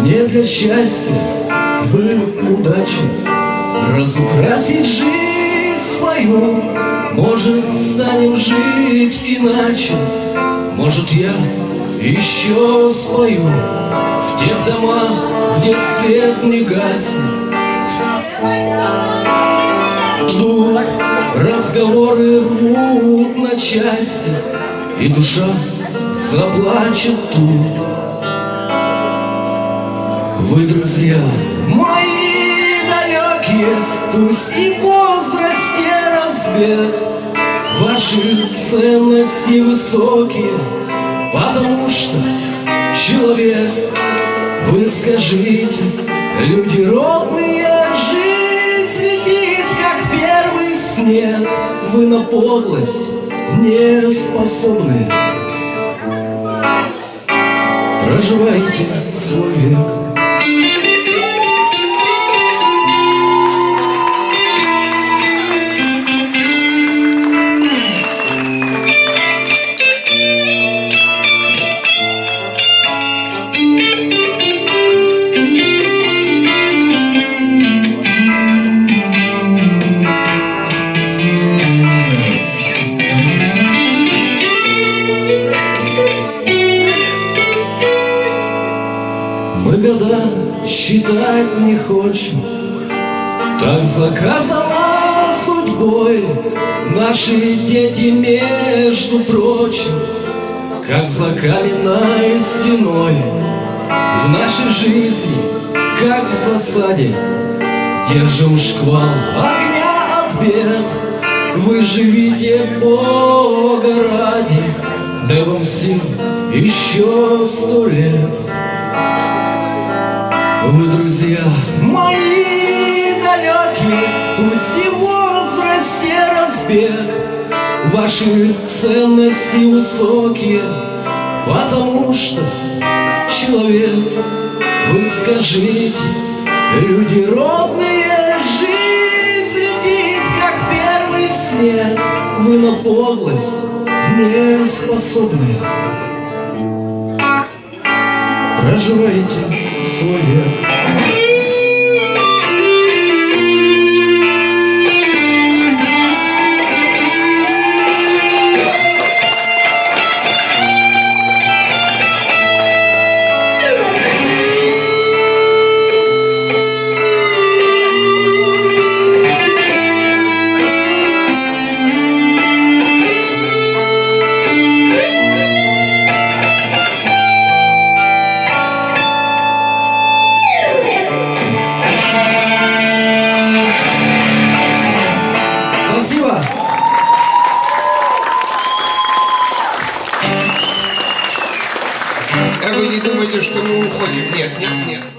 Мне для счастья бы удачу. Разукрасить жизнь свою. Может, станем жить иначе. Может, я еще спою В тех домах, где свет не гаснет. Тут разговоры рвут на части И душа заплачет тут Вы, друзья, мои далекие Пусть и в возрасте разбег. Ваши ценности высокие Потому что человек. Вы скажите, люди родные Жизнь летит, как первый снег. Вы на подлость не способны. Проживайте свой век Мы года считать не хочем. Так заказано судьбой Наши дети, между прочим. Как за каменной стеной В нашей жизни, как в засаде Держим шквал огня от бед. Вы живите Бога ради Дай вам сил еще сто лет вы, друзья, мои далекие, Пусть и в возрасте разбег, Ваши ценности высокие, Потому что человек, Вы скажите, люди родные, Жизнь летит, как первый снег, Вы на подлость не способны. Проживайте свой думаете, что мы уходим? Нет, нет, нет.